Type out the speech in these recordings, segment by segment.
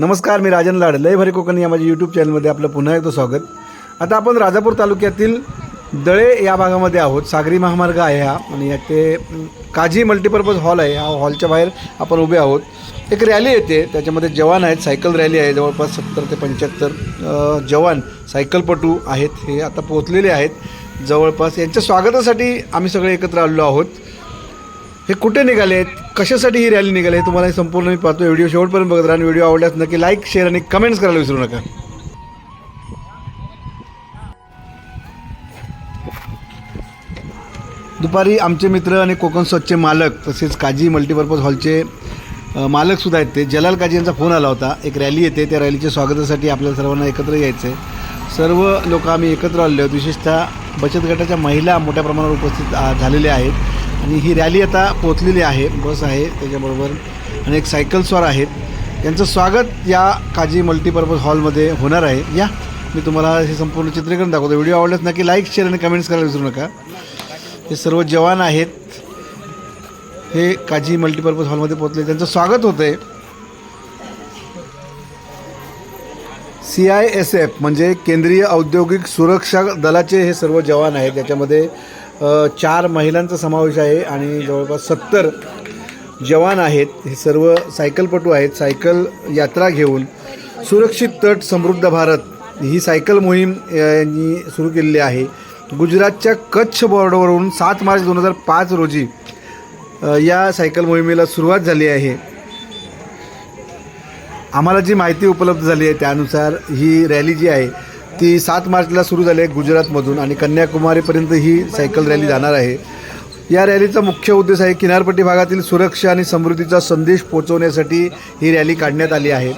नमस्कार मी राजन लाड. लय भरे कोकण या माझ्या यूट्यूब चॅनलमध्ये आपलं पुन्हा एकदा स्वागत. आता आपण राजापूर तालुक्यातील दळे या भागामध्ये आहोत. सागरी महामार्ग आहे हा आणि ते काझी काजी मल्टीपर्पज हॉल आहे. हा हॉलच्या बाहेर आपण उभे आहोत. एक रॅली येते. त्याच्यामध्ये जवान आहेत. सायकल रॅली आहे. जवळपास सत्तर ते पंच्याहत्तर जवान सायकलपटू आहेत. हे आता पोहोचलेले आहेत. जवळपास यांच्या स्वागतासाठी आम्ही सगळे एकत्र आलेलो आहोत. हे कुठे निघाले आहेत कशासाठी ही रॅली निघाली? आहे तुम्हाला हे संपूर्ण मी पाहतो व्हिडिओ शेवटपर्यंत बघत राहा आणि व्हिडिओ आवडल्यास नक्की लाईक शेअर आणि कमेंट्स करायला विसरू नका. दुपारी आमचे मित्र आणि कोकण स्वच्छचे मालक तसेच काजी मल्टीपर्पज हॉलचे मालकसुद्धा आहेत ते. जलाल काजी यांचा फोन आला होता. एक रॅली येते. त्या रॅलीच्या स्वागतासाठी आपल्याला सर्वांना एकत्र यायचं आहे सर्व लोक आम्ही एकत्र आलेलो आहोत. विशेषतः बचत गटाच्या महिला मोठ्या प्रमाणावर उपस्थित झालेल्या आहेत. आणि ही रॅली आता पोचलेली आहे बस आहे त्याच्याबरोबर. आणि एक सायकलस्वार आहेत. त्यांचं स्वागत या काजी मल्टीपर्पज हॉलमध्ये होणार आहे. या मी तुम्हाला हे संपूर्ण चित्रीकरण दाखवतो. व्हिडिओ आवडल्यास नक्की लाईक शेअर आणि कमेंट्स करायला विसरू नका. हे सर्व जवान आहेत. हे काजी मल्टीपर्पज हॉलमध्ये पोहोचले. त्यांचं स्वागत होतं आहे सी आय एस एफ म्हणजे केंद्रीय औद्योगिक सुरक्षा दलाचे हे सर्व जवान आहेत. त्याच्यामध्ये चार महिलांचा समावेश आहे आणि जवळपास सत्तर जवान आहेत. हे सर्व सायकलपटू आहेत. सायकल यात्रा घेऊन सुरक्षित तट समृद्ध भारत ही सायकल मोहीम यांनी सुरू केलेली आहे. गुजरातच्या कच्छ बॉर्डरवरून सात मार्च दोन हजार पाच रोजी या सायकल मोहिमेला सुरुवात झाली आहे. आम्हाला जी माहिती उपलब्ध झाली आहे त्यानुसार ही रॅली जी आहे ती सात मार्चला सुरू झाली आहे गुजरातमधून आणि कन्याकुमारीपर्यंत ही सायकल रॅली जाणार आहे. या रॅलीचा मुख्य उद्देश आहे किनारपट्टी भागातील सुरक्षा आणि समृद्धीचा संदेश पोचवण्यासाठी ही रॅली काढण्यात आली आहे.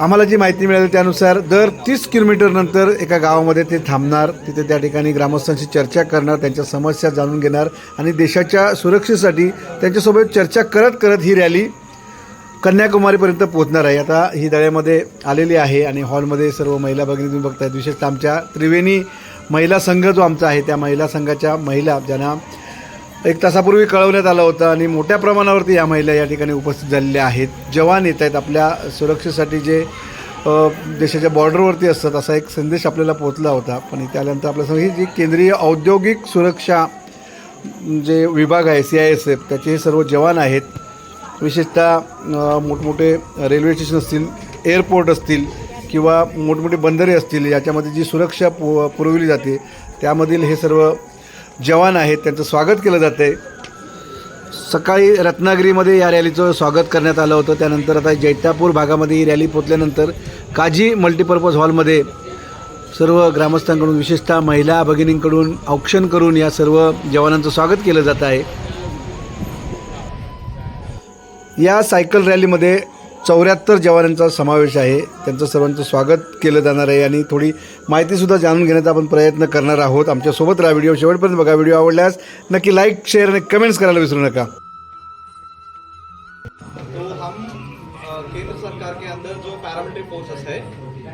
आम्हाला जी माहिती मिळाली त्यानुसार दर तीस किलोमीटरनंतर एका गावामध्ये ते थांबणार तिथे त्या ठिकाणी ग्रामस्थांशी चर्चा करणार त्यांच्या समस्या जाणून घेणार आणि देशाच्या सुरक्षेसाठी त्यांच्यासोबत चर्चा करत करत ही रॅली कन्याकुमारीपर्यंत पोहोचणार आहे. आता ही दळ्यामध्ये आलेली आहे आणि हॉलमध्ये सर्व महिला भगिनी तुम्ही बघतायत विशेषतः आमच्या त्रिवेणी महिला संघ जो आमचा आहे त्या महिला संघाच्या महिला ज्यांना एक तासापूर्वी कळवण्यात आलं होतं आणि मोठ्या प्रमाणावरती या महिला या ठिकाणी उपस्थित झालेल्या आहेत. जवान येत आहेत. आपल्या सुरक्षेसाठी जे देशाच्या बॉर्डरवरती असतात असा एक संदेश आपल्याला पोहोचला होता. पण इथे आल्यानंतर आपल्यासमोर ही जी केंद्रीय औद्योगिक सुरक्षा जे विभाग आहे सी आय एस एफ त्याचे हे सर्व जवान आहेत. विशेषतः मोठमोठे रेल्वे स्टेशन असतील एअरपोर्ट असतील किंवा मोठमोठे बंदरे असतील याच्यामध्ये जी सुरक्षा पु पुरवली जाते त्यामधील हे सर्व जवान आहेत त्यांचं स्वागत केलं जातं आहे सकाळी रत्नागिरीमध्ये या रॅलीचं स्वागत करण्यात आलं होतं. त्यानंतर आता जैतापूर भागामध्ये ही रॅली पोचल्यानंतर काजी मल्टीपर्पज हॉलमध्ये सर्व ग्रामस्थांकडून विशेषतः महिला भगिनींकडून औक्षण करून या सर्व जवानांचं स्वागत केलं जात आहे. या सायकल रॅलीमध्ये चौऱ्याहत्तर जवानांचा समावेश आहे. त्यांचं सर्वांचं स्वागत केलं जाणार आहे आणि थोडी माहितीसुद्धा जाणून घेण्याचा आपण प्रयत्न करणार आहोत. आमच्यासोबत राहा व्हिडिओ. शेवटपर्यंत बघा व्हिडिओ आवडल्यास नक्की लाईक शेअर आणि कमेंट्स करायला विसरू नका. तो हम केंद्र सरकार के अंदर जो पैरामिलिट्री फोर्सेस है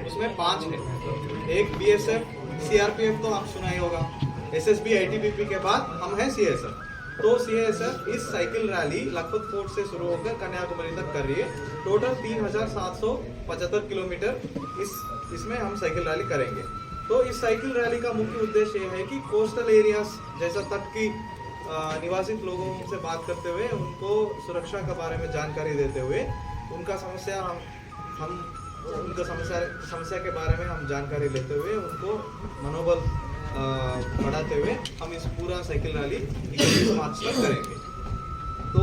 उसमें पांच है। एक बीएसएफ सीआरपीएफ तो आप सुना ही होगा। एसएसबी आईटीबीपी के बाद हम हैं सीएसएफ तो सीएसएफ इस साइकिल रैली लखपत फोर्ट से शुरू होकर कन्याकुमारी तक कर रही है। टोटल तीन हज़ार सात सौ पचहत्तर किलोमीटर इस, इसमें हम साइकिल रैली करेंगे। तो इस साइकिल रैली का मुख्य उद्देश्य ये है कि कोस्टल एरियाज़ जैसा तट की निवासित लोगों से बात करते हुए, उनको सुरक्षा के बारे में जानकारी देते हुए उनका समस्या हम हम, उनका समस्या समस्या के बारे में हम जानकारी लेते हुए उनको मनोबल बढ़ाते हुए हम इस पूरा साइकिल रैली इक्कीस मार्च तक करेंगे। तो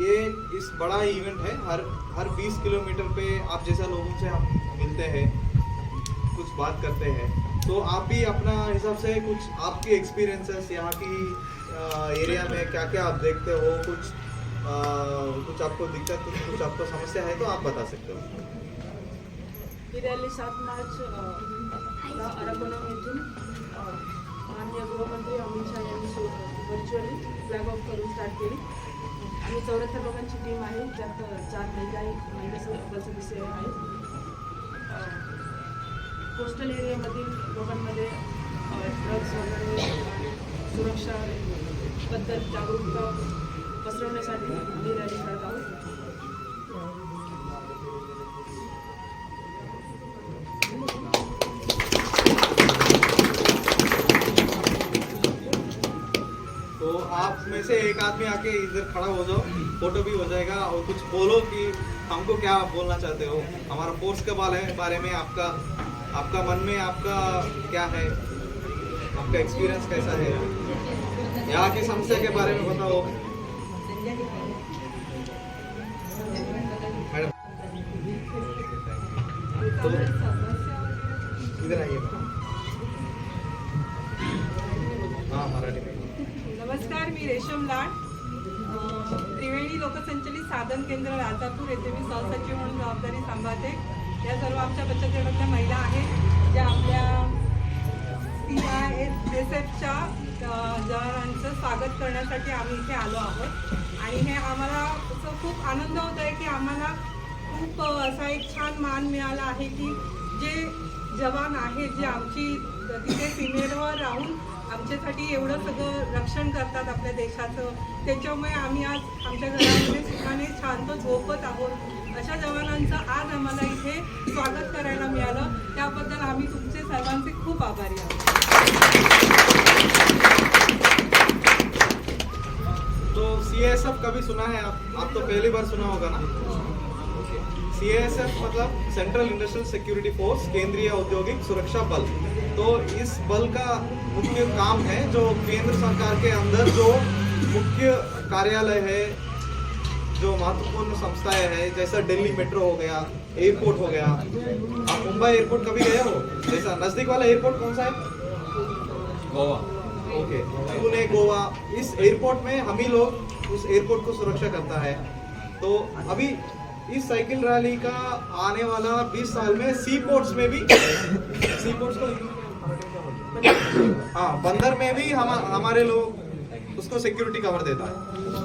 ये इस बड़ा इवेंट है। हर हर 20 किलोमीटर पे आप जैसा लोगों से हम मिलते हैं कुछ बात करते हैं। तो आप भी अपना हिसाब से कुछ आपकी एक्सपीरियंसेस यहाँ की एरिया में क्या क्या आप देखते हो? कुछ अ, कुछ आपको दिक्कत कुछ कुछ आपको समस्या है तो आप बता सकते ही। रॅली सात मार्च अ, ला येथून माननीय गृहमंत्री अमित शहा यांनी व्हर्च्युअली फ्लॅग ऑफ करून स्टार्ट केली. आणि चौऱ्याहत्तर लोकांची टीम आहे त्यात चार महिला महिला स- सदस्य आहेत कोस्टल एरियामधील लोकांमध्ये ड्रग्स वगैरे सुरक्षा बद्दल जागरूकता पसरवण्यासाठी ही रॅली करत आहोत. में से एक आदमी आके इधर खड़ा हो जाओ फ़ोटो भी हो जाएगा और कुछ बोलो कि हमको क्या बोलना चाहते हो। हमारा फोर्स के बारे बारे में आपका आपका मन में आपका क्या है? आपका एक्सपीरियंस कैसा है? यहाँ की समस्या के बारे में बताओ। मैडम तो इधर आइए। मी रेशम लाड त्रिवेणी लोकसंचलित साधन केंद्र राजापूर येथे मी सहसचिव म्हणून जबाबदारी सांभाळते. या सर्व आमच्या बचत गटातल्या महिला आहेत. ज्या आपल्या सी आय एस एस एफच्या जवानांचं स्वागत करण्यासाठी आम्ही इथे आलो आहोत. आणि हे आम्हाला असं खूप आनंद होत आहे की आम्हाला खूप असा एक छान मान मिळाला आहे की जे जवान आहेत जे आमची तिथे सीमेवर राहून आमच्यासाठी एवढं सगळं रक्षण करतात आपल्या देशाचं. त्याच्यामुळे आम्ही आज आमच्या घरामध्ये सुखाने छान झोपत आहोत. अशा जवानांचं आज आम्हाला इथे स्वागत करायला मिळालं. त्याबद्दल आम्ही तुमचे सर्वांचे खूप आभारी आहोत. तो सी एस एफ कभी सुना है? आप आप तो पहली बार सुना होगा ना? सी एस एफ़ मतलब सेंट्रल इंडस्ट्रियल सिक्योरिटी फोर्स केंद्रीय औद्योगिक सुरक्षा बल। तो इस बल का मुख्य काम है जो केंद्र सरकार के अंदर जो मुख्य कार्यालय है जो महत्वपूर्ण संस्थाएँ हैं जैसा दिल्ली मेट्रो हो गया एयरपोर्ट हो गया। आप मुंबई एयरपोर्ट कभी गए हो? जैसा नज़दीक वाला एयरपोर्ट कौन सा है? गोवा। ओके पुणे गोवा। इस एयरपोर्ट में हम ही लोग उस एयरपोर्ट को सुरक्षा करता है। तो अभी इस साइकिल रैली का आने वाला 20 साल में सी पोर्ट्स में भी सी पोर्ट्स को हाँ बंदर में भी हम हमारे लोग उसको सिक्योरिटी कवर देता है।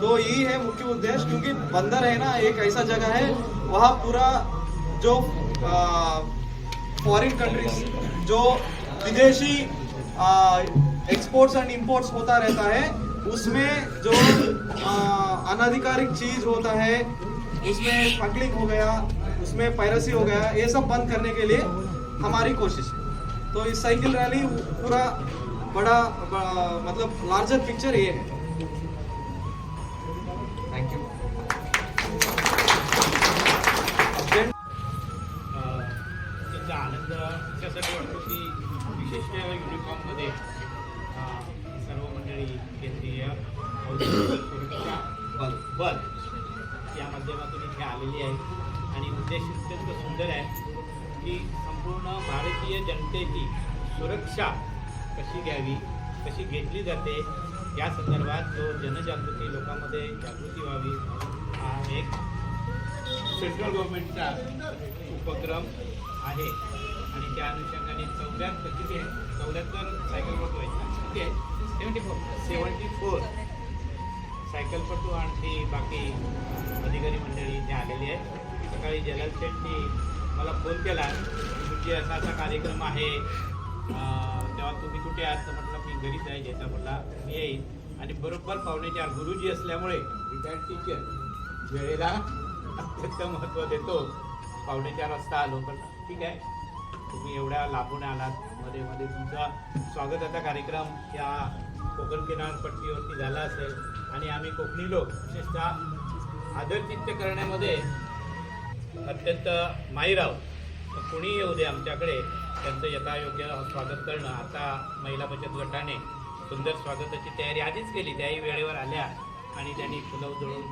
तो यही है मुख्य उद्देश्य, क्योंकि बंदर है ना, एक ऐसा जगह है, वहाँ पूरा जो फॉरेन कंट्रीज़ जो विदेशी एक्सपोर्ट्स एंड इंपोर्ट्स होता रहता है, उसमें जो अनाधिकारिक चीज़ होता है उसमें स्मगलिंग हो गया उसमें पायरेसी हो गया ये सब बंद करने के लिए हमारी कोशिश है। तो इस साइकिल रैली पूरा बड़ा, बड़ा मतलब लार्जर पिक्चर ये है। या माध्यमातून इथे आलेली आहे. आणि उद्देश अत्यंत सुंदर आहे की संपूर्ण भारतीय जनतेची सुरक्षा कशी घ्यावी कशी घेतली जाते या संदर्भात जो जनजागृती लोकांमध्ये जागृती व्हावी हा एक सेंट्रल गव्हर्नमेंटचा उपक्रम आहे. आणि त्या अनुषंगाने चौऱ्याहत्तर किती आहे? चौऱ्याहत्तर सायकल आहेत किती आहे? सेवन्टी फोर सेवन्टी फोर सायकलपटू आणि बाकी अधिकारी मंडळी इथे आलेली आहे सकाळी जलाल शेट्टी मला फोन केला तुमची असा असा कार्यक्रम आहे. तेव्हा तुम्ही कुठे आहात? तर म्हटलं मी घरीच आहे. ज्याचा म्हटला मी येईन. आणि बरोबर पावणे चार गुरुजी असल्यामुळे रिटायर्ड टीचर वेळेला अत्यंत महत्त्व देतो. पावणे चार वाजता आलो पण ठीक आहे. तुम्ही एवढ्या लाभून आलात. मध्ये मध्ये तुमचा स्वागताचा कार्यक्रम या कोकण किनारपट्टीवरती झाला असेल. आणि आम्ही कोकणी लोक विशेषतः आदरचित्य करण्यामध्ये अत्यंत माहीर आहोत. कोणी येऊ दे आमच्याकडे त्यांचं यथायोग्य स्वागत करणं. आता महिला बचत गटाने सुंदर स्वागताची तयारी आधीच केली. त्याही वेळेवर आल्या आणि त्यांनी फुलं उधळून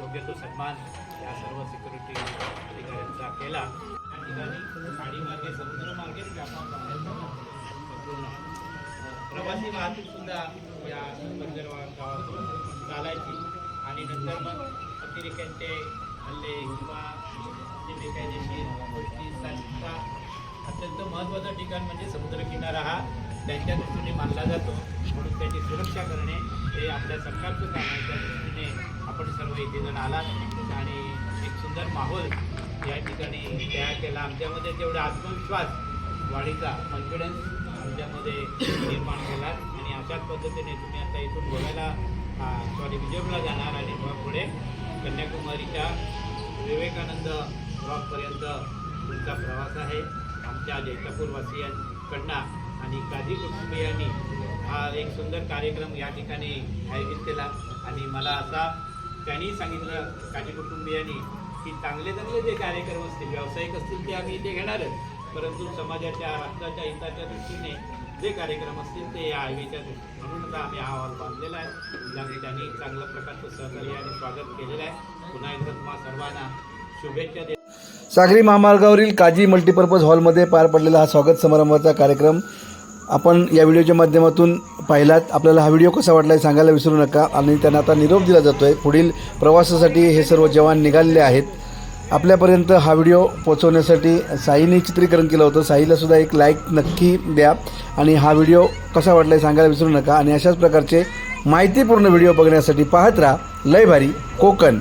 योग्य तो सन्मान या सर्व सिक्युरिटी अधिकाऱ्यांचा केला. त्या ठिकाणी साडीमार्गे समुद्रमार्गेच व्यापार प्रवासी वाहतूक सुद्धा या बंदर गावातून चालायची आणि नंतर मग अतिरेक्यांचे हल्ले किंवा जे बेकायदेशीर गोष्टी अत्यंत महत्त्वाचं ठिकाण म्हणजे समुद्रकिनारा हा. त्यांच्या दृष्टीने मानला जातो. म्हणून त्याची सुरक्षा करणे हे आपल्या सरकारचं काम आहे. त्या दृष्टीने आपण सर्व इथे जण आलात. आणि एक सुंदर माहोल या ठिकाणी तयार केला. आमच्यामध्ये तेवढा आत्मविश्वास वाढीचा कॉन्फिडन्स आमच्यामध्ये निर्माण केला आणि अशाच पद्धतीने तुम्ही आता इथून बोलायला सॉरी विजयपूरला जाणार आणि मग पुढे. कन्याकुमारीच्या विवेकानंद ब्लॉकपर्यंत तुमचा प्रवास आहे. आमच्या जैतापूरवासियांकडनं आणि काझी कुटुंबियांनी हा एक सुंदर कार्यक्रम या ठिकाणी आयोजित केला. आणि मला असा त्यांनी सांगितलं काझी कुटुंबियांनी की चांगले चांगले जे कार्यक्रम असतील व्यावसायिक असतील ते आम्ही इथे घेणारच. परंतु समाजाच्या राष्ट्राच्या हिताच्या दृष्टीने जे कार्यक्रम असतील ते या आयोगाच्या दृष्टी म्हणून आम्ही हा हॉल बांधलेला आहे. ज्यामुळे चांगल्या प्रकारचं सहकार्य आणि स्वागत केलेलं आहे. पुन्हा एकदा तुम्हा सर्वांना शुभेच्छा दे सागरी महामार्गावरील काजी मल्टीपर्पज हॉलमध्ये पार पडलेला हा स्वागत समारंभाचा कार्यक्रम आपण या व्हिडिओच्या माध्यमातून पाहिलात. आपल्याला हा व्हिडिओ कसा वाटला हे सांगायला विसरू नका आणि त्यांना आता निरोप दिला जातो आहे पुढील प्रवासासाठी हे सर्व जवान निघालेले आहेत. आपल्यापर्यंत हा व्हिडिओ पोचवण्यासाठी साईने चित्रीकरण केलं होतं. साईला सुद्धा एक लाईक नक्की द्या. आणि हा व्हिडिओ कसा वाटला सांगायला विसरू नका. आणि अशाच प्रकारचे माहितीपूर्ण व्हिडिओ बघण्यासाठी पाहत राहा. लय भारी कोकण.